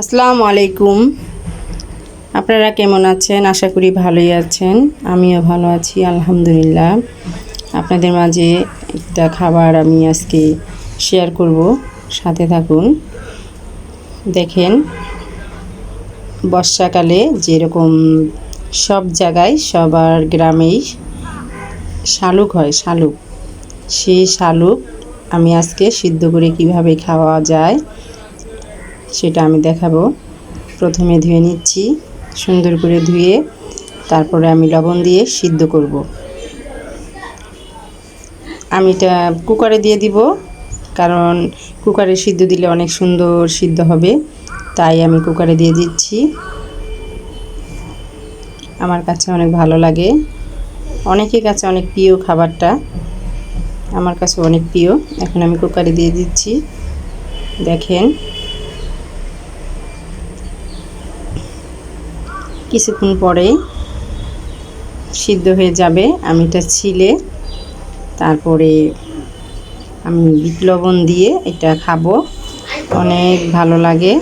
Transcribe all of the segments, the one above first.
আসসালামু আলাইকুম। আপনারা কেমন আছেন? আশা করি ভালোই আছেন। আমিও ভালো আছি, আলহামদুলিল্লাহ। আপনাদের মাঝে একটা খাবার আমি আজকে শেয়ার করব। সাথে থাকুন। দেখেন, বর্ষাকালে যেরকম সব জায়গায়, সবার গ্রামেই শালুক হয়, শালুক। সেই শালুক আমি আজকে সিদ্ধ করে কীভাবে খাওয়া যায় সেটা আমি দেখাবো। প্রথমে ধুয়ে নিচ্ছি, সুন্দর করে ধুয়ে তারপরে আমি লবণ দিয়ে সিদ্ধ করব। আমি এটা কুকারে দিয়ে দিব, কারণ কুকারে সিদ্ধ দিলে অনেক সুন্দর সিদ্ধ হবে, তাই আমি কুকারে দিয়ে দিচ্ছি। আমার কাছে অনেক ভালো লাগে। অনেকের কাছে অনেক প্রিয় খাবারটা, আমার কাছে অনেক প্রিয়। এখন আমি কুকারে দিয়ে দিচ্ছি। দেখেন কিছুক্ষণ পরে সিদ্ধ হয়ে যাবে। আমি এটা ছিলে, তারপরে আমি বিট লবণ দিয়ে এটা খাব। অনেক ভালো লাগে।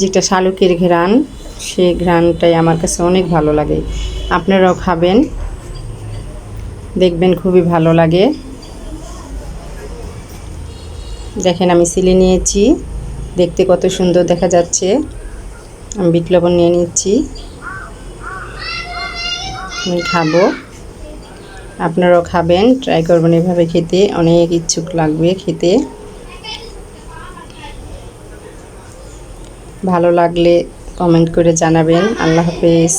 যেটা শালুকের ঘ্রাণ সে ঘ্রাণটাই আমার কাছে অনেক ভালো লাগে। আপনারাও খাবেন। দেখবেন খুবই ভালো লাগে। দেখেন আমি সিলে নিয়েছি। দেখতে কত সুন্দর দেখা যাচ্ছে। আমি বিট লবণ নিয়ে নিচ্ছি। আমি খাব। আপনারাও খাবেন ট্রাই করবেন এভাবে খেতে। অনেক ইচ্ছুক লাগবে খেতে। ভালো লাগলে কমেন্ট করে জানাবেন। আল্লাহ হাফেজ।